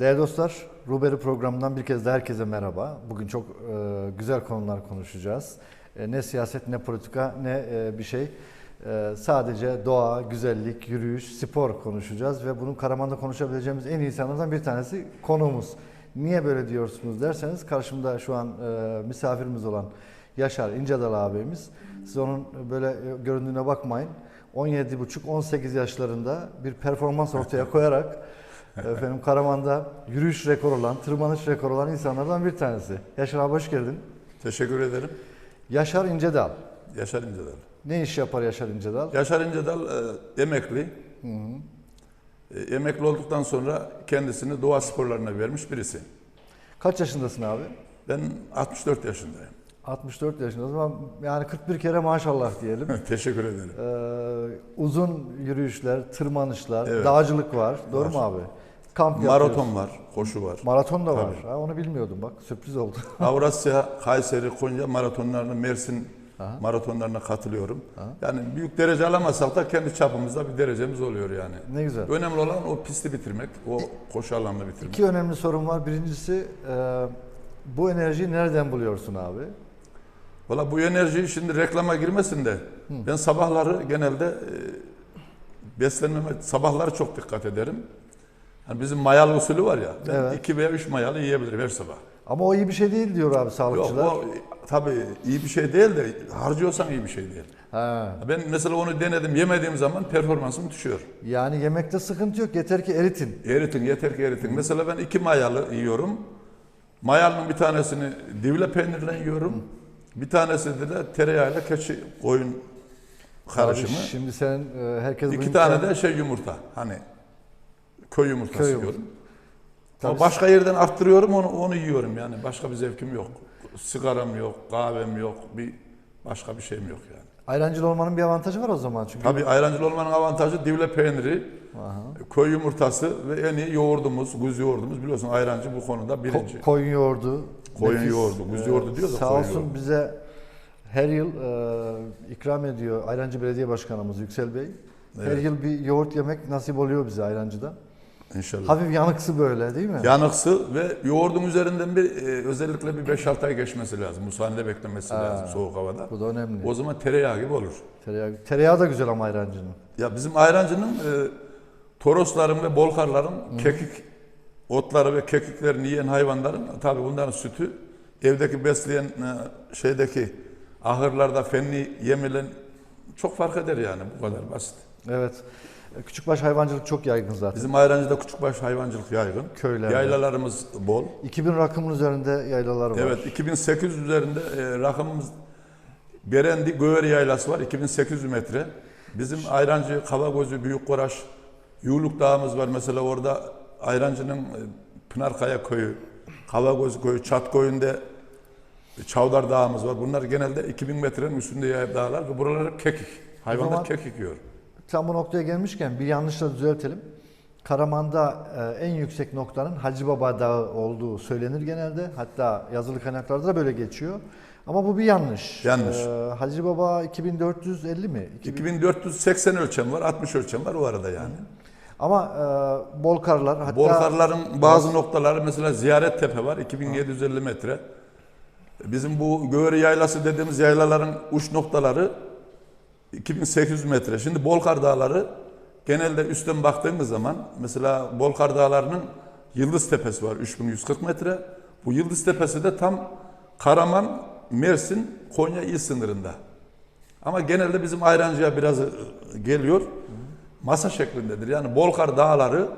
Değerli dostlar, Ruberi programından bir kez daha herkese merhaba. Bugün çok e, güzel konular konuşacağız. E, ne siyaset, ne politika, ne e, bir şey. E, sadece doğa, güzellik, yürüyüş, spor konuşacağız ve bunun Karaman'da konuşabileceğimiz en iyi insanlardan bir tanesi konuğumuz. Niye böyle diyorsunuz derseniz karşımda şu an e, misafirimiz olan Yaşar İncedal abimiz. Siz onun böyle e, göründüğüne bakmayın. 17,5-18 yaşlarında bir performans ortaya koyarak Efendim Karaman'da yürüyüş rekoru olan, tırmanış rekoru olan insanlardan bir tanesi. Yaşar abi hoş geldin. Teşekkür ederim. Yaşar İncedal. Yaşar İncedal. Ne iş yapar Yaşar İncedal? Yaşar İncedal e, emekli. E, emekli olduktan sonra kendisini doğa sporlarına vermiş birisi. Kaç yaşındasın abi? Ben 64 yaşındayım. 64 yaşındasın ama yani 41 kere maşallah diyelim. Teşekkür ederim. Ee, uzun yürüyüşler, tırmanışlar, Evet. dağcılık var. Doğru Var. mu abi? Kamp yapıyoruz. Maraton var, koşu var. Maraton da var. Ha, onu bilmiyordum bak. Sürpriz oldu. Avrasya, Kayseri, Konya maratonlarına, Mersin maratonlarına katılıyorum. Yani büyük derece alamasak da kendi çapımızda bir derecemiz oluyor yani. ne güzel. Önemli olan o pisti bitirmek, o koşu alanını bitirmek. İki önemli sorun var. Birincisi e, bu enerjiyi nereden buluyorsun abi? Valla bu enerjiyi şimdi reklama girmesin de ben sabahları genelde e, beslenmeme sabahları çok dikkat ederim. Yani bizim mayalı usulü var ya. Ben Evet. iki veya üç mayalı yiyebilirim her sabah. Ama o iyi bir şey değil diyor abi Yok sağlıkçılar. o tabii iyi bir şey değil de harcıyorsan iyi bir şey değil. Ha. Ben mesela onu denedim yemediğim zaman performansım düşüyor. Yani yemekte sıkıntı yok. Yeter ki eritin. Eritin yeter ki eritin. Mesela ben iki mayalı yiyorum. Mayalının bir tanesini divle peynirle yiyorum. Bir tanesi de tereyağıyla keçi koyun karışımı. Abi şimdi sen e, herkes İki tane de şey yumurta. Hani köy yumurtası Köy yiyorum. Tabii başka yerden arttırıyorum onu onu yiyorum yani. Başka bir zevkim yok. Sigaram yok, kahvem yok, bir başka bir şeyim yok yani. Ayrancılı olmanın bir avantajı var o zaman çünkü. Tabii ayrancılı olmanın avantajı divle peyniri, Aha. köy yumurtası ve en iyi yoğurdumuz, kuzu yoğurdumuz. Biliyorsun ayrancı bu konuda birinci. Ko- koyun yoğurdu. Koyun nefis. yoğurdu, kuzu Ee, yoğurdu diyoruz da Sağ olsun yoğurdu. bize her yıl e, ikram ediyor Ayrancı Belediye Başkanımız Yüksel Bey. Her Evet. yıl bir yoğurt yemek nasip oluyor bize Ayrancı'da. İnşallah. Hafif yanıksı böyle değil mi? Yanıksı ve yoğurdun üzerinden bir e, özellikle bir 5-6 ay geçmesi lazım. Musahanede beklemesi lazım soğuk havada. Bu da önemli. O zaman tereyağı gibi olur. Tereyağı, tereyağı da güzel ama Ayrancı'nın. Ya bizim ayrancının e, torosların ve bolkarların kekik otları ve kekiklerini yiyen hayvanların tabii bunların sütü evdeki besleyen e, şeydeki ahırlarda fenli yemilen çok fark eder yani bu kadar basit. Evet. Küçükbaş hayvancılık çok yaygın zaten. Bizim ayrancıda küçükbaş hayvancılık yaygın. Köylerde. Yaylalarımız bol. 2000 rakımın üzerinde yaylalar var. Evet 2800 üzerinde e, rakımımız Berendi Göğeri Yaylası var 2800 metre. Bizim Ayrancı, Kavagözü, Büyükkoraş, Yuğluk Dağımız var mesela orada Ayrancı'nın e, Pınarkaya Köyü, Kavagöz Köyü, Çat Köyü'nde Çavdar Dağımız var. Bunlar genelde 2000 metrenin üstünde yayıp dağlar buralar hep kekik. Hayvanlar kekik yiyor. Tam bu noktaya gelmişken bir yanlışla düzeltelim. Karaman'da e, en yüksek noktanın Hacı Baba Dağı olduğu söylenir genelde. Hatta yazılı kaynaklarda da böyle geçiyor. Ama bu bir yanlış. Yanlış. E, Hacı Baba 2450 mi? 2000 2480 ölçem var, 60 ölçem var o arada yani. Ama e, Bolkarlar hatta Bolkarların bazı noktaları mesela Ziyaret Tepe var 2750 metre. Bizim bu Göğeri Yaylası dediğimiz yaylaların uç noktaları 2800 metre. Şimdi Bolkar Dağları genelde üstten baktığımız zaman mesela Bolkar Dağları'nın Yıldız Tepesi var 3140 metre. Bu Yıldız Tepesi de tam Karaman, Mersin, Konya il sınırında. Ama genelde bizim Ayrancı'ya biraz e, geliyor. Masa şeklindedir. Yani Bolkar Dağları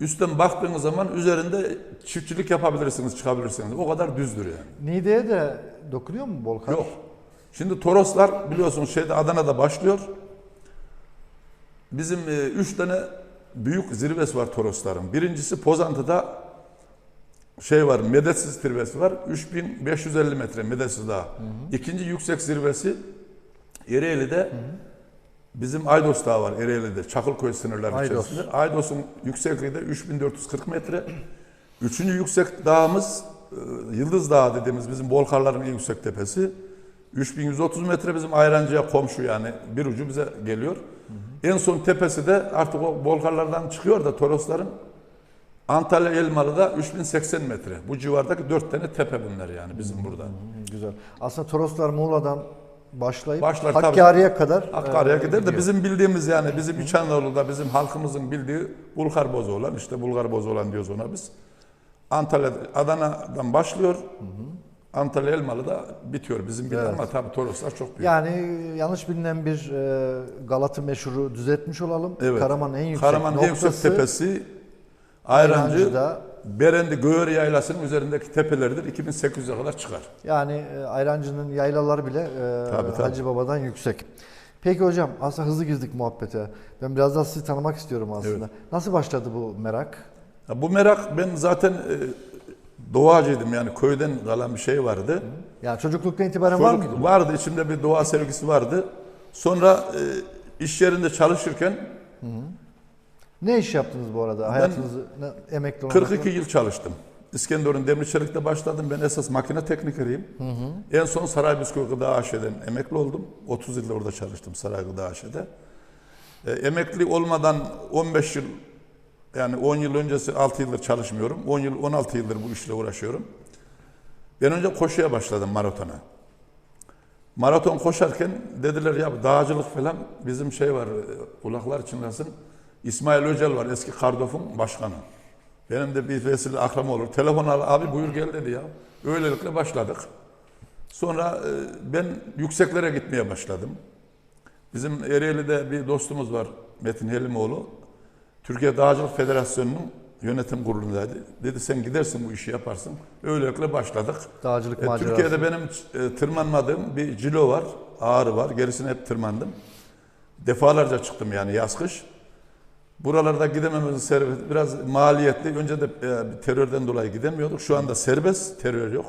üstten baktığınız zaman üzerinde çiftçilik yapabilirsiniz, çıkabilirsiniz. O kadar düzdür yani. Niğde'ye de dokunuyor mu Bolkar? Yok. Şimdi Toroslar biliyorsunuz şeyde Adana'da başlıyor. Bizim e, üç tane büyük zirvesi var Torosların. Birincisi Pozantı'da şey var, Medetsiz zirvesi var. 3550 metre Medetsiz Dağı. İkinci yüksek zirvesi Ereğli'de bizim Aydos Dağı var Ereğli'de. Çakılköy sınırları Aydos. içerisinde. Aydos'un yüksekliği de 3440 metre. Üçüncü yüksek dağımız e, Yıldız Dağı dediğimiz bizim Bolkarların en yüksek tepesi. 3130 metre bizim Ayrancı'ya komşu yani bir ucu bize geliyor. En son tepesi de artık o Bolkarlardan çıkıyor da Torosların Antalya Elmalı'da 3080 metre. Bu civardaki dört tane tepe bunlar yani bizim burada. Hı, Güzel. Aslında Toroslar Muğla'dan başlayıp Başlar, tabii. Hakkari'ye kadar Hakkari'ye e, gider de gidiyor. bizim bildiğimiz yani bizim İç Anadolu'da bizim halkımızın bildiği Bulgar bozu olan işte Bulgar bozu olan diyoruz ona biz. Antalya, Adana'dan başlıyor. Antalya Elmalı'da bitiyor bizim bildiğimiz Evet. ama tabii Toroslar çok büyük. Yani yanlış bilinen bir e, Galata meşhuru düzeltmiş olalım. Evet. Karaman'ın en yüksek Karaman'ın en noktası yüksek tepesi Ayrancı, Ayrancı'da. Berendi Göğer Yaylası'nın üzerindeki tepeleridir. 2800'e kadar çıkar. Yani e, Ayrancı'nın yaylaları bile e, Tabii, tabii. Hacı Baba'dan yüksek. Peki hocam aslında hızlı girdik muhabbete. Ben biraz daha sizi tanımak istiyorum aslında. Nasıl başladı bu merak? Ya bu merak ben zaten e, doğacıydım yani köyden kalan bir şey vardı. Yani çocukluktan itibaren var Çocuk- mıydı? bu? Vardı içimde bir doğa sevgisi vardı. Sonra e, iş yerinde çalışırken Ne iş yaptınız bu arada? Hayatınızı ne, emekli olmak 42 yıl çalıştım. İskenderun Demir Çelik'te başladım. Ben esas makine teknikeriyim. En son Saray Bisküvi Gıda AŞ'den emekli oldum. 30 yıl orada çalıştım Saray Gıda AŞ'de. E, emekli olmadan 15 yıl yani 10 yıl öncesi 6 yıldır çalışmıyorum. 10 yıl 16 yıldır bu işle uğraşıyorum. Ben önce koşuya başladım maratona. Maraton koşarken dediler ya dağcılık falan bizim şey var kulaklar çınlasın. İsmail Öcel var eski Kardof'un başkanı. Benim de bir vesile akram olur. Telefon al abi buyur gel dedi ya. Öylelikle başladık. Sonra e, ben yükseklere gitmeye başladım. Bizim Ereğli'de bir dostumuz var Metin Helimoğlu. Türkiye Dağcılık Federasyonu'nun yönetim kurulundaydı. Dedi sen gidersin bu işi yaparsın. Öylelikle başladık. Dağcılık E, macerası. Türkiye'de benim e, tırmanmadığım bir cilo var, ağrı var. Gerisini hep tırmandım. Defalarca çıktım yani yaz kış. Buralarda gidememizin sebebi biraz maliyetli. Önce de e, terörden dolayı gidemiyorduk. Şu anda serbest, terör yok.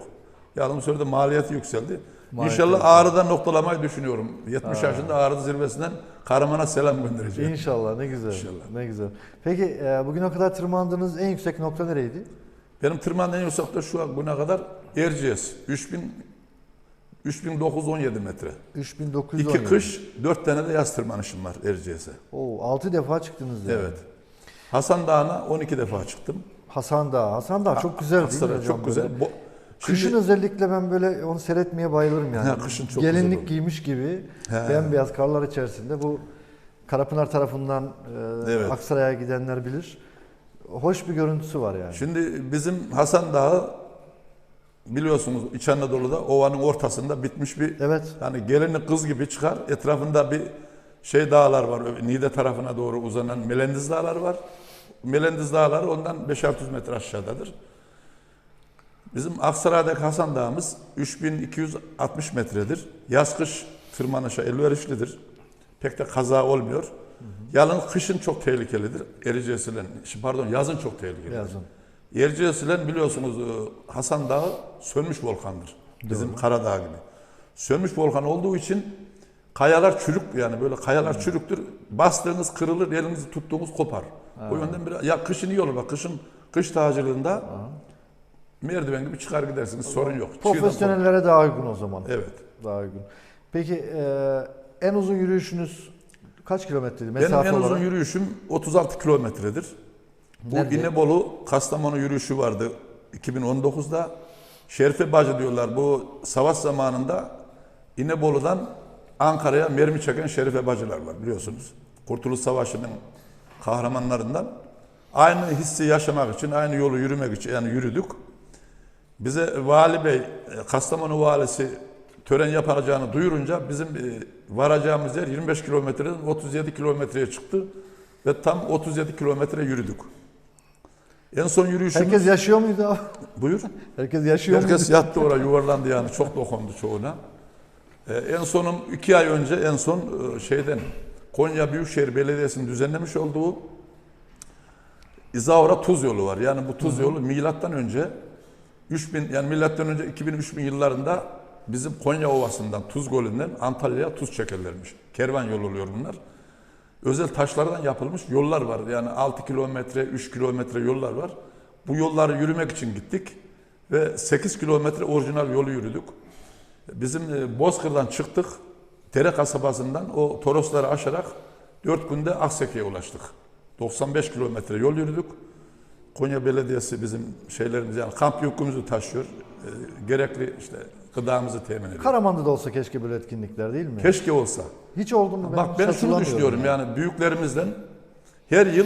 Yalnız sonra da maliyeti yükseldi. Maliyeti İnşallah. Ağrı'da noktalamayı düşünüyorum. 70 yaşında Ağrı zirvesinden Karaman'a selam göndereceğim. İnşallah ne güzel. İnşallah. Ne güzel. Peki e, bugüne kadar tırmandığınız en yüksek nokta nereydi? Benim tırmanın en yüksek da şu an bugüne kadar Erciyes. 3000 3917 metre. 3917. İki kış, dört tane de yaz tırmanışım var Erciyes'e. Oo, 6 defa çıktınız yani. Evet. Hasan Dağı'na 12 defa çıktım. Hasan Dağı. Hasan Dağı çok güzel değil mi hocam? çok güzel. Bo- Kışın Şimdi- özellikle ben böyle onu seyretmeye bayılırım yani. Ha, kışın çok Gelinlik giymiş gibi He. bembeyaz karlar içerisinde bu Karapınar tarafından e, Evet. Aksaray'a gidenler bilir. Hoş bir görüntüsü var yani. Şimdi bizim Hasan Dağı biliyorsunuz İç Anadolu'da ovanın ortasında bitmiş bir Evet. yani gelini kız gibi çıkar. Etrafında bir şey dağlar var. Niğde tarafına doğru uzanan Melendiz Dağları var. Melendiz Dağları ondan 5-600 metre aşağıdadır. Bizim Aksaray'daki Hasan Dağımız 3260 metredir. Yaz kış tırmanışa elverişlidir. Pek de kaza olmuyor. Yalnız kışın çok tehlikelidir. Erciyes'in, pardon yazın çok tehlikelidir. Yazın. Erciyes'in biliyorsunuz e, Hasan Dağı sönmüş volkandır. Bizim Karadağ gibi. Sönmüş volkan olduğu için kayalar çürük yani böyle kayalar çürüktür. Bastığınız kırılır, elinizi tuttuğunuz kopar. O yönden biraz ya kışın iyi olur bak kışın kış dağcılığında merdiven gibi çıkar gidersiniz sorun yok. Profesyonellere daha uygun o zaman. Evet. Daha uygun. Peki e, en uzun yürüyüşünüz kaç kilometreydi? Benim Mesafe en uzun olarak? yürüyüşüm 36 kilometredir. Bu Nerede? İnebolu Kastamonu yürüyüşü vardı 2019'da. Şerife Bacı diyorlar bu savaş zamanında İnebolu'dan Ankara'ya mermi çeken Şerife Bacılar var biliyorsunuz. Kurtuluş Savaşı'nın kahramanlarından. Aynı hissi yaşamak için, aynı yolu yürümek için yani yürüdük. Bize Vali Bey, e, Kastamonu Valisi tören yapacağını duyurunca bizim e, varacağımız yer 25 kilometreden 37 kilometreye çıktı ve tam 37 kilometre yürüdük. En son yürüyüşümüz... Herkes yaşıyor muydu abi? Buyur. Herkes yaşıyor Herkes muydu? yattı oraya yuvarlandı yani çok dokundu çoğuna. Ee, en sonum iki ay önce en son e, şeyden Konya Büyükşehir Belediyesi'nin düzenlemiş olduğu İzavra Tuz Yolu var. Yani bu tuz yolu milattan önce 3000 yani milattan önce 2000-3000 yıllarında bizim Konya Ovası'ndan Tuz Gölü'nden Antalya'ya tuz çekerlermiş. Kervan yolu oluyor bunlar. Özel taşlardan yapılmış yollar var. Yani 6 kilometre, 3 kilometre yollar var. Bu yolları yürümek için gittik ve 8 kilometre orijinal yolu yürüdük. Bizim e, Bozkır'dan çıktık. Dere kasabasından o Torosları aşarak 4 günde Akseki'ye ulaştık. 95 kilometre yol yürüdük. Konya Belediyesi bizim şeylerimiz yani kamp yükümüzü taşıyor. E, gerekli işte gıdamızı temin ediyor. Karaman'da da olsa keşke böyle etkinlikler değil mi? Keşke olsa. Hiç oldu mu? Bak ben şunu düşünüyorum yani büyüklerimizden her yıl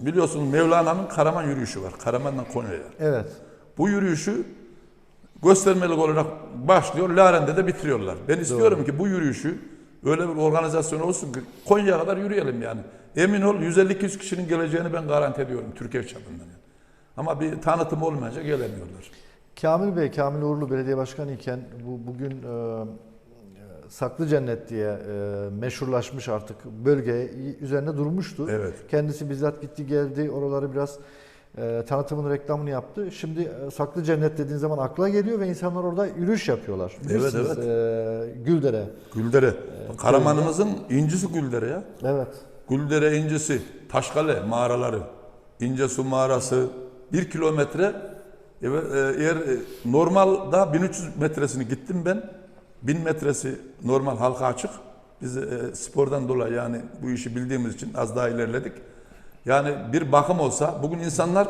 biliyorsunuz Mevlana'nın Karaman yürüyüşü var. Karaman'dan Konya'ya. Evet. Bu yürüyüşü göstermelik olarak başlıyor, Laren'de de bitiriyorlar. Ben istiyorum ki bu yürüyüşü öyle bir organizasyon olsun ki Konya'ya kadar yürüyelim yani. Emin ol 150-200 kişinin geleceğini ben garanti ediyorum Türkiye çapından. Yani. Ama bir tanıtım olmayınca gelemiyorlar. Kamil Bey, Kamil Uğurlu belediye başkanı iken bu bugün e, Saklı Cennet diye e, meşhurlaşmış artık bölge üzerinde durmuştu. Evet. Kendisi bizzat gitti geldi oraları biraz e, tanıtımını reklamını yaptı. Şimdi e, Saklı Cennet dediğin zaman akla geliyor ve insanlar orada yürüyüş yapıyorlar. Bilirsiniz, evet. E, Güldere. Güldere. Karamanımızın incisi Güldere ya. Evet. Güldere incisi, Taşkale mağaraları, İncesu mağarası, bir kilometre. Evet, e, eğer e, normalda 1300 metresini gittim ben. 1000 metresi normal halka açık. Biz e, spordan dolayı yani bu işi bildiğimiz için az daha ilerledik. Yani bir bakım olsa bugün insanlar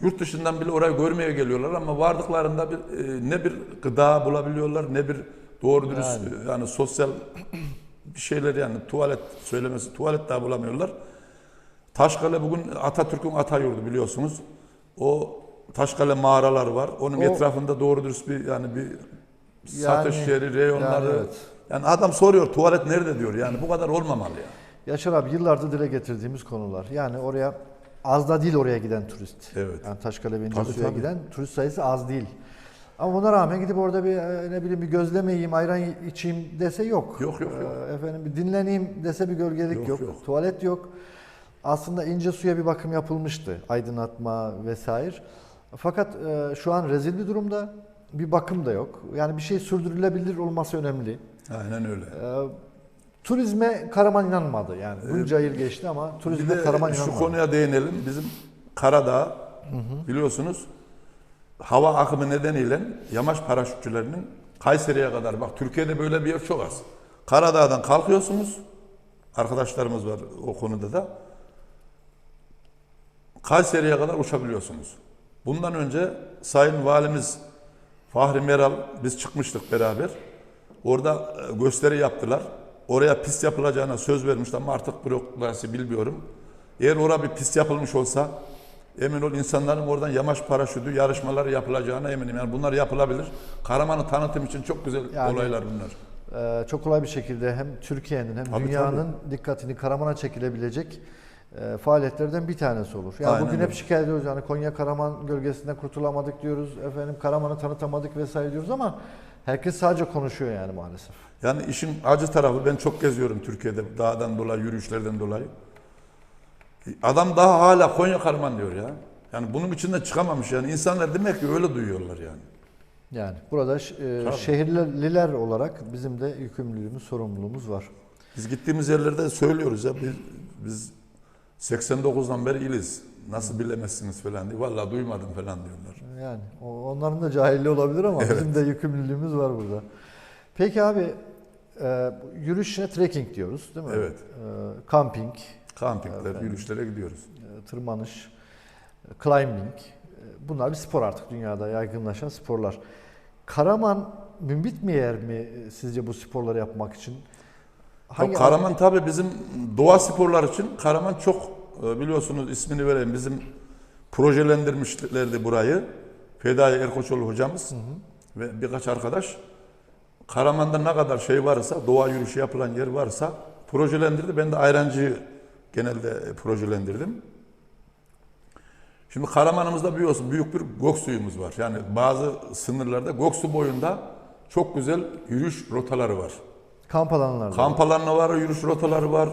yurt dışından bile orayı görmeye geliyorlar ama vardıklarında bir, e, ne bir gıda bulabiliyorlar ne bir doğru dürüst Yani. yani, yani sosyal bir şeyler yani tuvalet söylemesi tuvalet daha bulamıyorlar. Taşkale bugün Atatürk'ün ata yurdu biliyorsunuz. O Taşkale mağaraları var. Onun O- etrafında doğru dürüst bir yani bir satış Yani- yeri, reyonları. yani Yani, evet. adam soruyor tuvalet nerede diyor. Yani bu kadar olmamalı ya. Yaşar abi yıllardır dile getirdiğimiz konular. Yani oraya az da değil oraya giden turist. Evet. Yani Taşkale tabii. giden turist sayısı az değil. Ama ona rağmen gidip orada bir e, ne bileyim bir gözleme yiyeyim, ayran içeyim dese yok. Yok, yok, yok. Ee, Efendim bir dinleneyim dese bir gölgelik Yok, yok. yok. Tuvalet yok. Aslında ince suya bir bakım yapılmıştı. Aydınlatma vesaire. Fakat e, şu an rezil bir durumda. Bir bakım da yok. Yani bir şey sürdürülebilir olması önemli. Aynen öyle. Ee, turizme Karaman inanmadı yani. Bunca yıl geçti ama Bir turizme de Karaman şu inanmadı. konuya değinelim. Bizim Karadağ biliyorsunuz hava akımı nedeniyle yamaç paraşütçülerinin Kayseri'ye kadar bak Türkiye'de böyle bir yer çok az. Karadağ'dan kalkıyorsunuz. Arkadaşlarımız var o konuda da. Kayseri'ye kadar uçabiliyorsunuz. Bundan önce Sayın Valimiz Fahri Meral biz çıkmıştık beraber. Orada e, gösteri yaptılar. Oraya pist yapılacağına söz vermişler ama artık bürokrasi bilmiyorum. Eğer oraya bir pist yapılmış olsa emin ol insanların oradan yamaç paraşütü yarışmaları yapılacağına eminim. Yani bunlar yapılabilir. Karaman'ı tanıtım için çok güzel Yani- olaylar bunlar. Ee, çok kolay bir şekilde hem Türkiye'nin hem Tabii, dünyanın dikkatini Karaman'a çekilebilecek e, faaliyetlerden bir tanesi olur. Yani Aynen bugün hep şikayet ediyoruz yani Konya Karaman gölgesinden kurtulamadık diyoruz. Efendim Karaman'ı tanıtamadık vesaire diyoruz ama herkes sadece konuşuyor yani maalesef. Yani işin acı tarafı ben çok geziyorum Türkiye'de dağdan dolayı, yürüyüşlerden dolayı. Adam daha hala Konya Karaman diyor ya. Yani bunun içinden çıkamamış yani. insanlar demek ki öyle duyuyorlar yani. Yani burada e, şehirliler olarak bizim de yükümlülüğümüz, sorumluluğumuz var. Biz gittiğimiz yerlerde söylüyoruz ya biz, biz 89'dan beri iliz. Nasıl bilemezsiniz falan diye. Vallahi duymadım falan diyorlar. Yani onların da cahilliği olabilir ama bizim de yükümlülüğümüz var burada. Peki abi e, yürüyüşüne trekking diyoruz değil mi? Evet. E, camping, Kampingler, Efendim. yürüyüşlere gidiyoruz. e, tırmanış, e, climbing. e, Bunlar bir spor artık dünyada yaygınlaşan sporlar. Karaman mümbit mi yer mi e, sizce bu sporları yapmak için? Hangi Karaman tabii bizim doğa sporlar için Karaman çok e, biliyorsunuz ismini vereyim bizim projelendirmişlerdi burayı. Fedai Erkoçoğlu hocamız ve birkaç arkadaş. Karaman'da ne kadar şey varsa, doğa yürüyüşü yapılan yer varsa projelendirdi. Ben de Ayrancı'yı genelde e, projelendirdim. Şimdi Karaman'ımızda biliyorsun büyük bir Göksuyumuz var. Yani bazı sınırlarda Göksu boyunda çok güzel yürüyüş rotaları var. Kamp alanlarda. Kamp alanı var, yürüyüş rotaları var.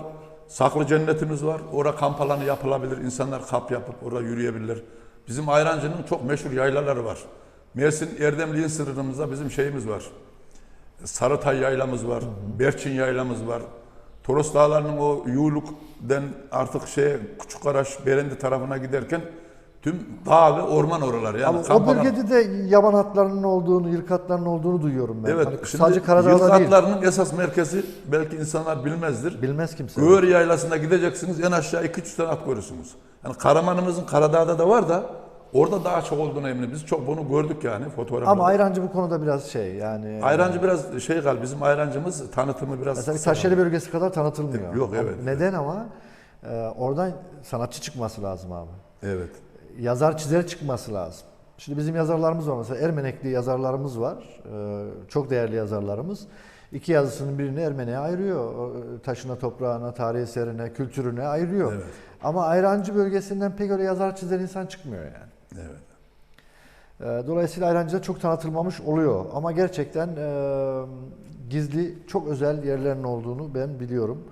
Saklı cennetimiz var. Orada kamp alanı yapılabilir. İnsanlar kamp yapıp orada yürüyebilirler. Bizim Ayrancı'nın çok meşhur yaylaları var. Mersin Erdemli'nin sınırımızda bizim şeyimiz var. Sarıtay yaylamız var. Berçin yaylamız var. Toros Dağları'nın o Yuğluk'den artık şeye Küçükkaraş, Berendi tarafına giderken tüm dağ ve orman oraları. Yani Ama o bölgede de yaban atlarının olduğunu, yırık atlarının olduğunu duyuyorum ben. Evet, Hani şimdi sadece Karadağ'da değil. Yılgatlarının esas merkezi belki insanlar bilmezdir. Bilmez kimse. Göğür Yaylası'nda gideceksiniz en aşağı 2-3 tane at görürsünüz. Yani Karaman'ımızın Karadağ'da da var da orada daha çok olduğuna eminim. Biz çok bunu gördük yani fotoğraflarda. Ama ayrancı bu konuda biraz şey yani. Ayrancı biraz şey gal bizim ayrancımız tanıtımı biraz Mesela kısa. Taşyeli bölgesi kadar tanıtılmıyor. Yok, evet, Neden ama? Ee, oradan sanatçı çıkması lazım abi. Evet. Yazar çizer çıkması lazım. Şimdi bizim yazarlarımız var mesela Ermenekli yazarlarımız var. Ee, çok değerli yazarlarımız. İki yazısının birini Ermene'ye ayırıyor. O, Taşına, toprağına, tarih eserine, kültürüne ayırıyor. Evet. Ama Ayrancı bölgesinden pek öyle yazar çizer insan çıkmıyor yani. Evet. Ee, Dolayısıyla Ayrancı'da çok tanıtılmamış oluyor. Ama gerçekten e, gizli, çok özel yerlerin olduğunu ben biliyorum.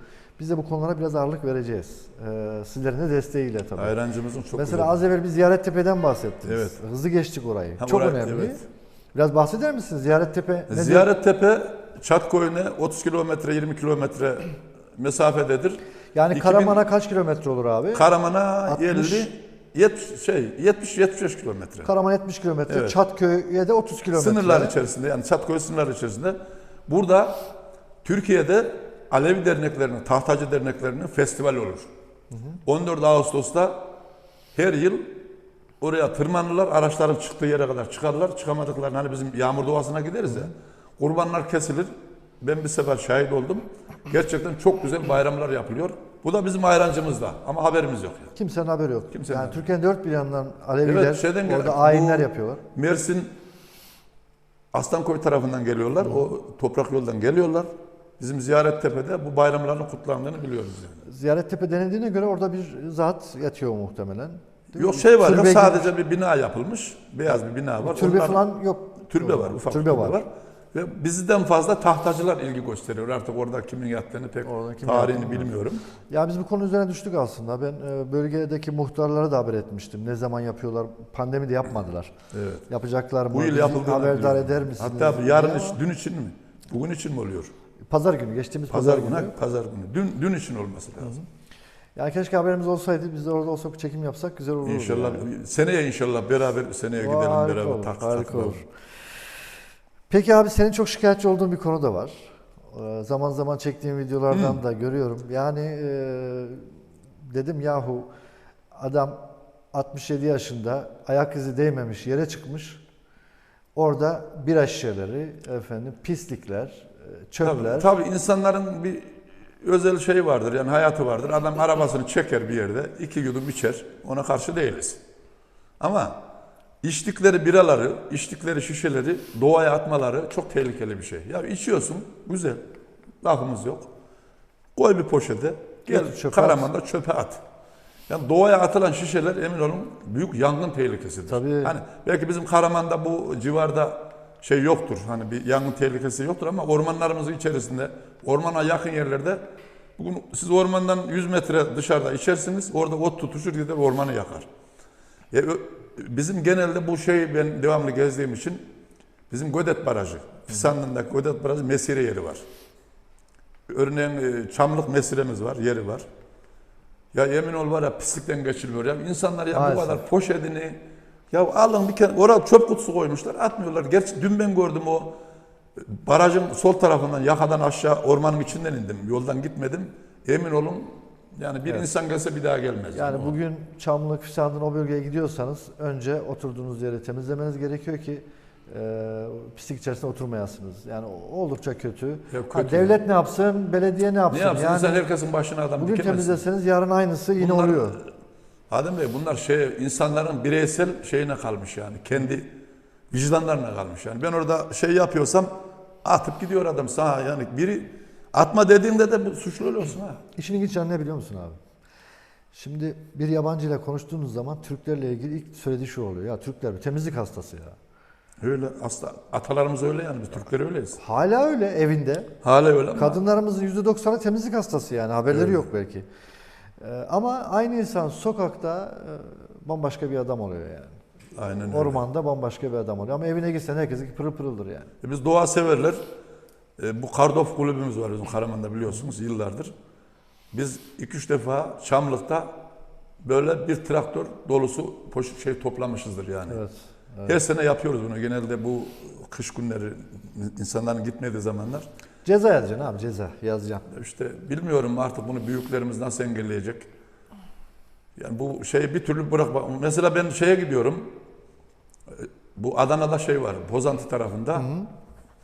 Biz de bu konulara biraz ağırlık vereceğiz. Ee, sizlerin de desteğiyle tabii. Ayrancımızın çok Mesela az evvel bir Ziyarettepe'den bahsettiniz. Evet. Hızlı geçtik orayı. Ha, çok orayı- önemli. evet. Biraz bahseder misiniz? Ziyarettepe nedir? Ziyarettepe Çatkoyun'a 30 kilometre 20 kilometre mesafededir. Yani 2000 Karaman'a kaç kilometre olur abi? Karaman'a 60 50 70 şey 70 75 kilometre. Karaman 70 kilometre, Evet. Çatköy'e de 30 kilometre. Sınırlar içerisinde yani Çatkoy sınırları içerisinde. Burada Türkiye'de Alevi derneklerinin, tahtacı derneklerinin festival olur. 14 Ağustos'ta her yıl oraya tırmanırlar, araçların çıktığı yere kadar çıkarlar. Çıkamadıklarını hani bizim yağmur doğasına gideriz ya. Kurbanlar kesilir. Ben bir sefer şahit oldum. Gerçekten çok güzel bayramlar yapılıyor. Bu da bizim ayrancımızda ama haberimiz yok. Yani. Kimsenin haberi yok. Kimsenin yani haberi. Türkiye'nin dört bir yanından Aleviler Evet, şeyden orada bu- ayinler yapıyorlar. Mersin Aslankoy tarafından geliyorlar. O toprak yoldan geliyorlar. Bizim Ziyarettepe'de bu bayramların kutlandığını biliyoruz yani. Ziyarettepe denildiğine göre orada bir zat yatıyor muhtemelen. Değil Yok mi? şey var Türbe gibi- sadece bir bina yapılmış. Beyaz bir bina var. Türbe Onlar- falan yok. Türbe var, ufak türbe, var. Ve bizden fazla tahtacılar ilgi gösteriyor. Artık orada kimin yattığını pek Orada kim tarihini yattığını bilmiyorum. Ya biz bu konu üzerine düştük aslında. Ben e, bölgedeki muhtarlara da haber etmiştim. Ne zaman yapıyorlar? Pandemi de yapmadılar. Evet. Yapacaklar mı? Bu yıl yapıldığını haberdar biliyorum. eder misiniz? Hatta yarın diye iç- ama dün için mi? Bugün için mi oluyor? Pazar günü, geçtiğimiz Pazar pazar, günü. günü. Pazar günü. Dün dün için olması lazım. Yani keşke haberimiz olsaydı. Biz de orada olsak çekim yapsak güzel olurdu. İnşallah yani. seneye inşallah beraber seneye gidelim Harika beraber olur, tak- harika takılalım. olur. Peki abi senin çok şikayetçi olduğun bir konu da var. Ee, zaman zaman çektiğim videolardan da görüyorum. Yani e, dedim yahu adam 67 yaşında ayak izi değmemiş yere çıkmış. Orada bira şişeleri, efendim pislikler, çöpler. Tabii, tabii insanların bir özel şey vardır yani hayatı vardır. Adam arabasını çeker bir yerde iki yudum içer ona karşı değiliz. Ama içtikleri biraları, içtikleri şişeleri doğaya atmaları çok tehlikeli bir şey. Ya içiyorsun güzel lafımız yok. Koy bir poşete gel çöpe Karaman'da çöpe at. Yani doğaya atılan şişeler emin olun büyük yangın tehlikesidir. Tabii. Hani belki bizim Karaman'da bu civarda şey yoktur. Hani bir yangın tehlikesi yoktur ama ormanlarımızın içerisinde, ormana yakın yerlerde bugün siz ormandan 100 metre dışarıda içersiniz. Orada ot tutuşur gider ormanı yakar. E, bizim genelde bu şey ben devamlı gezdiğim için bizim Gödet Barajı, Fisanlı'ndaki Gödet Barajı mesire yeri var. Örneğin e, Çamlık mesiremiz var, yeri var. Ya yemin ol var ya pislikten geçiliyor ya. İnsanlar ya Maalesef. bu kadar poşetini ya alın bir kere oraya çöp kutusu koymuşlar atmıyorlar. Gerçi dün ben gördüm o barajın sol tarafından yakadan aşağı ormanın içinden indim. Yoldan gitmedim. Emin olun yani bir Evet. insan gelse bir daha gelmez. Yani o. bugün Çamlık, Füsun'dan o bölgeye gidiyorsanız önce oturduğunuz yeri temizlemeniz gerekiyor ki e, pislik içerisinde oturmayasınız. Yani oldukça kötü. Ya Ha, kötü. devlet ne yapsın, belediye ne yapsın? ne yapsın? Yani herkesin başına adam bugün dikemezsin. temizleseniz yarın aynısı yine Bunlar- oluyor. Adem Bey bunlar şey insanların bireysel şeyine kalmış yani. Kendi vicdanlarına kalmış yani. Ben orada şey yapıyorsam atıp gidiyor adam sana yani biri atma dediğinde de suçlu oluyorsun ha. İşin ilginç yanı ne biliyor musun abi? Şimdi bir yabancı ile konuştuğunuz zaman Türklerle ilgili ilk söylediği şu oluyor. Ya Türkler bir temizlik hastası ya. Öyle asla atalarımız öyle yani biz Türkler öyleyiz. Hala öyle evinde. Hala öyle Kadınlarımızın %90'ı temizlik hastası yani haberleri yok belki. Ee, ama aynı insan sokakta e, bambaşka bir adam oluyor yani. aynen öyle. Ormanda bambaşka bir adam oluyor. Ama evine gitsen herkesin pırıl pırıldır yani. E Biz doğa severler. E, bu Kardof kulübümüz var bizim Karaman'da biliyorsunuz yıllardır. Biz iki üç defa Çamlık'ta böyle bir traktör dolusu poşet şey toplamışızdır yani. Evet. Her sene yapıyoruz bunu. Genelde bu kış günleri insanların gitmediği zamanlar. Ceza yazacaksın abi ceza yazacaksın. İşte bilmiyorum artık bunu büyüklerimiz nasıl engelleyecek. Yani bu şeyi bir türlü bırakma. Mesela ben şeye gidiyorum. Bu Adana'da şey var. Bozantı tarafında.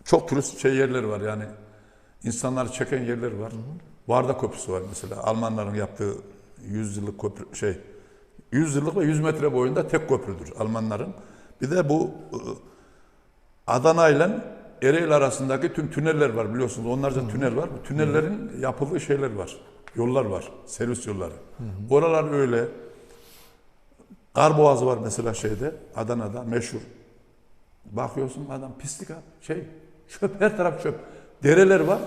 Çok turist şey yerleri var yani. insanları çeken yerler var. Varda Köprüsü var mesela. Almanların yaptığı 100 yıllık köprü şey 100 yıllık ve 100 metre boyunda tek köprüdür Almanların. Bir de bu e, Adana ile Ereğli arasındaki tüm tüneller var biliyorsunuz. Onlarca tünel var. Bu tünellerin yapıldığı şeyler var. Yollar var. Servis yolları. Oralar öyle. Karboğazı var mesela şeyde. Adana'da meşhur. Bakıyorsun adam pislik abi. Şey çöp her taraf çöp. Dereler var.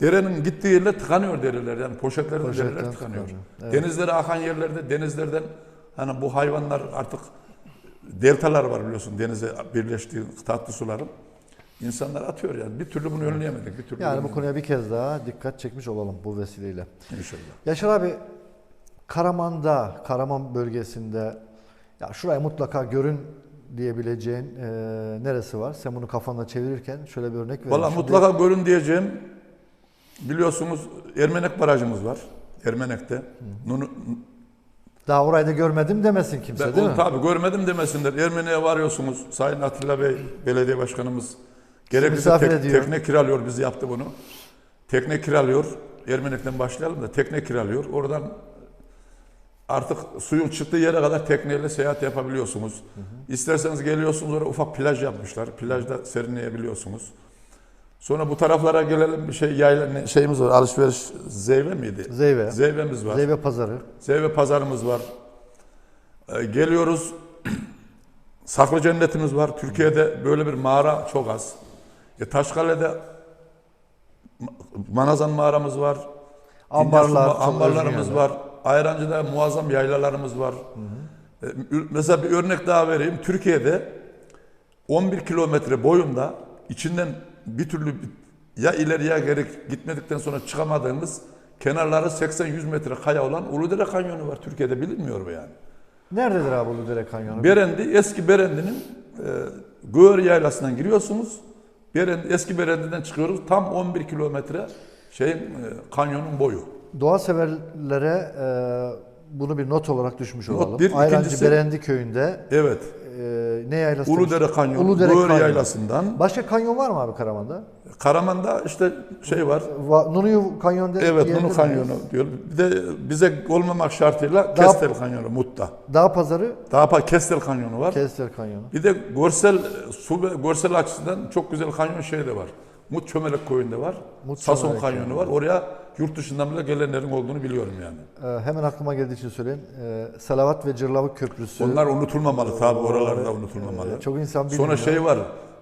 Derenin gittiği yerler tıkanıyor dereler. Yani poşetlerde Poşetler dereler tıkanıyor. tıkanıyor. Evet. Denizlere akan yerlerde denizlerden hani bu hayvanlar artık deltalar var biliyorsun denize birleştiği tatlı suların. İnsanlar atıyor yani. Bir türlü bunu önleyemedik. Bir türlü Yani bu konuya bir kez daha dikkat çekmiş olalım bu vesileyle. İnşallah. Yaşar abi Karaman'da, Karaman bölgesinde ya şurayı mutlaka görün diyebileceğin e, neresi var? Sen bunu kafanda çevirirken şöyle bir örnek ver. Valla mutlaka görün diyeceğim. Biliyorsunuz Ermenek barajımız var. Ermenek'te. Nunu, Daha orayı da görmedim demesin kimse ben değil mi? tabii görmedim demesinler. Ermeni'ye varıyorsunuz. Sayın Atilla Bey belediye başkanımız gerekirse tek- ediyor. tekne kiralıyor. Biz yaptı bunu. Tekne kiralıyor. Ermenek'ten başlayalım da tekne kiralıyor. Oradan artık suyun çıktığı yere kadar tekneyle seyahat yapabiliyorsunuz. İsterseniz geliyorsunuz oraya ufak plaj yapmışlar. Plajda serinleyebiliyorsunuz. Sonra bu taraflara gelelim bir şey yayla şeyimiz var. Alışveriş zeyve miydi? Zeyve. Zeyvemiz var. Zeyve pazarı. Zeyve pazarımız var. Ee, geliyoruz. Saklı cennetimiz var. Türkiye'de böyle bir mağara çok az. E, Taşkale'de Ma- Manazan mağaramız var. Ambarlar, ambarlarımız var. Ayrancı'da muazzam yaylalarımız var. E, ü- Mesela bir örnek daha vereyim. Türkiye'de 11 kilometre boyunda içinden bir türlü ya ileri ya geri gitmedikten sonra çıkamadığımız kenarları 80-100 metre kaya olan Uludere Kanyonu var. Türkiye'de bilinmiyor mu yani? Nerededir abi Uludere Kanyonu? Berendi, eski Berendi'nin e, Göğür Yaylası'ndan giriyorsunuz. Berendi, eski Berendi'den çıkıyoruz. Tam 11 kilometre şeyin e, kanyonun boyu. Doğa severlere e, bunu bir not olarak düşmüş Not olalım. bir, Ayrancı ikincisi- Berendi köyünde Evet. E, ne yaylası? Uludere Kanyonu, Uludere Göğür Kanyonu. Yaylası'ndan. Başka kanyon var mı abi Karaman'da? Karaman'da işte şey var. Va- Nunuyu Kanyon de- Evet, Nunu? Kanyonu diyor. Bir de bize olmamak şartıyla Daha- Kestel Kanyonu, Mutta. Dağ Pazarı, pa Kestel Kanyonu var. Kestel Kanyonu. Bir de görsel su görsel açısından çok güzel kanyon şey de var. Mut Çömelek Koyu'nda var. Mut Sason Kanyonu var. Oraya yurt dışından bile gelenlerin olduğunu biliyorum yani. Ee, hemen aklıma geldiği için söyleyeyim. Ee, Salavat ve Cırlavık Köprüsü. Onlar unutulmamalı tabi oralarda unutulmamalı. Ee, çok insan bilmiyor. Sonra şey var.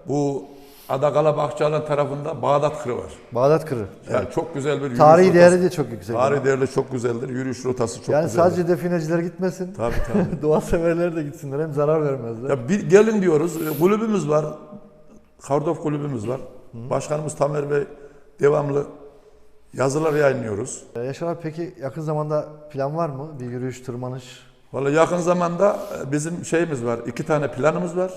Bu Adakala Bahçalan tarafında Bağdat Kırı var. Bağdat Kırı. Yani çok güzel bir yürüyüş Tarihi rotası. değeri de çok yüksek. Tarihi değeri de çok güzeldir. Yürüyüş rotası çok yani güzeldir. sadece defineciler gitmesin. Tabii tabii. Doğa severler de gitsinler. Hem zarar vermezler. Ya bir gelin diyoruz. e, Kulübümüz var. Kardof kulübümüz var. Başkanımız Tamer Bey devamlı yazılar yayınlıyoruz. Ee, Yaşar abi peki yakın zamanda plan var mı? Bir yürüyüş, tırmanış? Vallahi yakın zamanda e, bizim şeyimiz var. iki tane planımız var.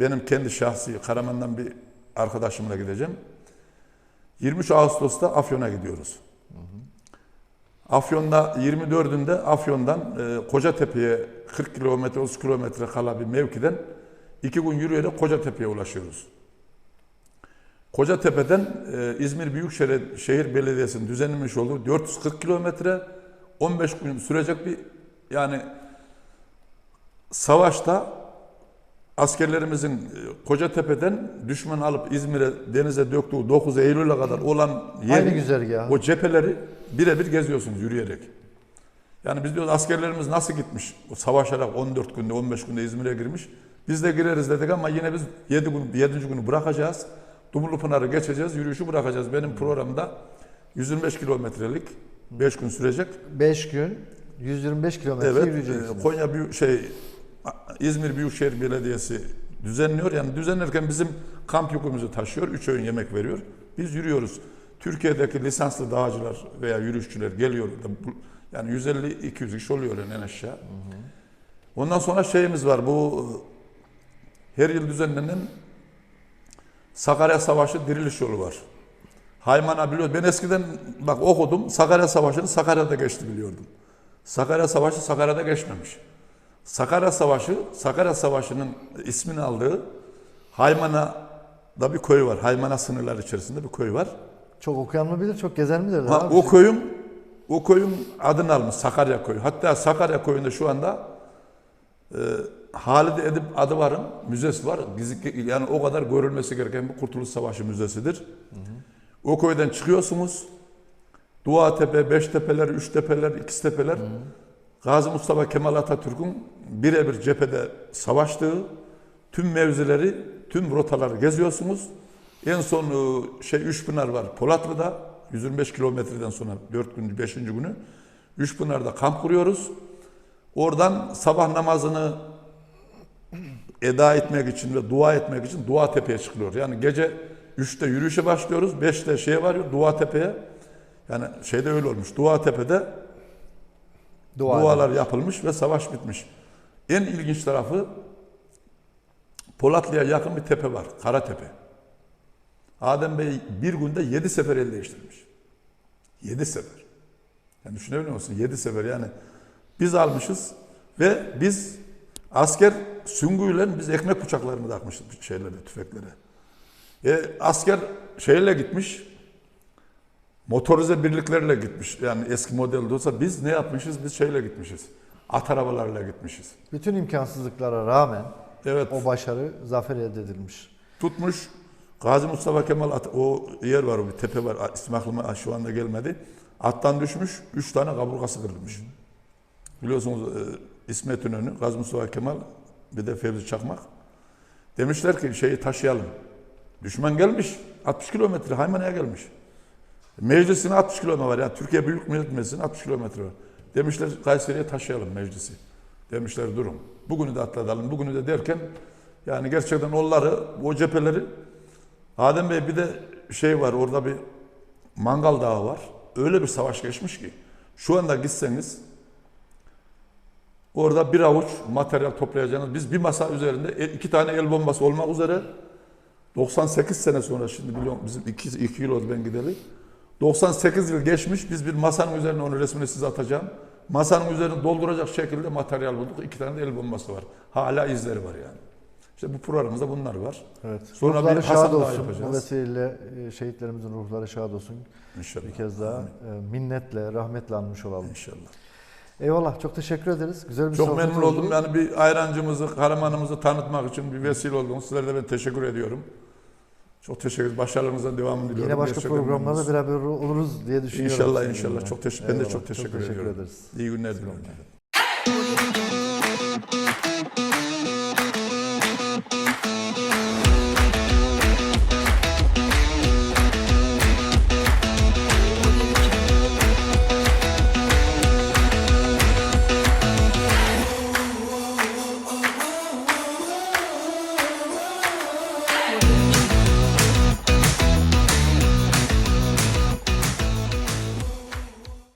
Benim kendi şahsi Karaman'dan bir arkadaşımla gideceğim. 23 Ağustos'ta Afyon'a gidiyoruz. Afyon'da 24'ünde Afyon'dan e, Kocatepe'ye 40 kilometre 30 kilometre kala bir mevkiden iki gün yürüyerek Kocatepe'ye ulaşıyoruz. Kocatepe'den e, İzmir Büyükşehir Şehir Belediyesi'nin düzenlemiş olduğu 440 kilometre 15 gün sürecek bir yani savaşta askerlerimizin e, Kocatepe'den düşman alıp İzmir'e denize döktüğü 9 Eylül'e kadar olan yeri, güzergah. o cepheleri birebir geziyorsunuz yürüyerek. Yani biz diyoruz askerlerimiz nasıl gitmiş? O savaşarak 14 günde 15 günde İzmir'e girmiş. Biz de gireriz dedik ama yine biz 7 gün 7. günü bırakacağız. Dumurlu Pınar'ı geçeceğiz, yürüyüşü bırakacağız. Benim programda 125 kilometrelik 5 gün sürecek. 5 gün 125 kilometre Evet, yürüyeceksiniz. e, Konya Büyük şey İzmir Büyükşehir Belediyesi düzenliyor. Yani düzenlerken bizim kamp yükümüzü taşıyor, üç öğün yemek veriyor. Biz yürüyoruz. Türkiye'deki lisanslı dağcılar veya yürüyüşçüler geliyor. Yani 150-200 kişi oluyor yani en aşağı. Ondan sonra şeyimiz var. Bu e, her yıl düzenlenen Sakarya Savaşı diriliş yolu var. Haymana biliyor. Ben eskiden bak okudum. Sakarya Savaşı'nı Sakarya'da geçti biliyordum. Sakarya Savaşı Sakarya'da geçmemiş. Sakarya Savaşı, Sakarya Savaşı'nın ismini aldığı Haymana'da bir köy var. Haymana sınırları içerisinde bir köy var. Çok okuyan mı bilir, çok gezen mi bilir? Ha, o köyün o köyün adını almış Sakarya Köyü. Hatta Sakarya Köyü'nde şu anda e, Halide Edip adı varın müzesi var. Yani o kadar görülmesi gereken bir Kurtuluş Savaşı müzesidir. O köyden çıkıyorsunuz. Dua Tepe, Beştepeler, Üçtepeler, İkiztepeler. Gazi Mustafa Kemal Atatürk'ün birebir cephede savaştığı tüm mevzileri, tüm rotaları geziyorsunuz. En son e, şey Üçpınar var Polatlı'da 125 kilometreden sonra 4 gün 5. günü Üçpınar'da kamp kuruyoruz. Oradan sabah namazını eda etmek için ve dua etmek için Dua Tepe'ye çıkılıyor. Yani gece 3'te yürüyüşe başlıyoruz. 5'te şeye varıyor Dua Tepe'ye. Yani şeyde öyle olmuş. Dua Tepe'de Dua dualar eder. yapılmış ve savaş bitmiş. En ilginç tarafı Polatlı'ya yakın bir tepe var. Karatepe. Adem Bey bir günde yedi sefer el değiştirmiş. Yedi sefer. Yani düşünebiliyor musun? Yedi sefer yani. Biz almışız ve biz asker süngüyle biz ekmek bıçaklarını takmışız şeylere, tüfeklere. E, asker şeyle gitmiş, motorize birliklerle gitmiş. Yani eski model de olsa biz ne yapmışız? Biz şeyle gitmişiz. At arabalarıyla gitmişiz. Bütün imkansızlıklara rağmen Evet. o başarı, zafer elde edilmiş. tutmuş. Gazi Mustafa Kemal at- o yer var, o bir tepe var. İsmi aklıma şu anda gelmedi. Attan düşmüş, üç tane kaburgası kırılmış. Biliyorsunuz e, İsmet İnönü, Gazi Mustafa Kemal, bir de Fevzi Çakmak. Demişler ki şeyi taşıyalım. Düşman gelmiş, 60 kilometre Haymana'ya gelmiş. Meclisine 60 kilometre var. Yani Türkiye Büyük Millet Meclisi'ne 60 kilometre var. Demişler Kayseri'ye taşıyalım meclisi. Demişler durun. Bugünü de atlatalım. Bugünü de derken yani gerçekten onları, o cepheleri Adem Bey bir de şey var orada bir Mangal Dağı var. Öyle bir savaş geçmiş ki şu anda gitseniz orada bir avuç materyal toplayacağınız biz bir masa üzerinde iki tane el bombası olmak üzere 98 sene sonra şimdi biliyorum bizim 2, 2 yıl oldu ben gideli. 98 yıl geçmiş biz bir masanın üzerine onun resmini size atacağım. Masanın üzerine dolduracak şekilde materyal bulduk. İki tane de el bombası var. Hala izleri var yani. İşte bu programımızda bunlar var. Evet. Sonra ruhları bir şad olsun. Bu yapacağız. vesileyle e, şehitlerimizin ruhları şad olsun. İnşallah. Bir kez daha e, minnetle, rahmetle anmış olalım. İnşallah. Eyvallah. Çok teşekkür ederiz. Güzel bir Çok memnun oldu. oldum. Yani bir ayrancımızı, kahramanımızı tanıtmak için bir vesile oldunuz. Sizlere de ben teşekkür ediyorum. Çok teşekkür ederim. Başarılarınızın devamını diliyorum. Yine başka Gerçekten programlarda beraber oluruz diye düşünüyorum. İnşallah inşallah. Çok teşekkür ben de Eyvallah, çok teşekkür, ediyorum. ederiz. İyi günler diliyorum.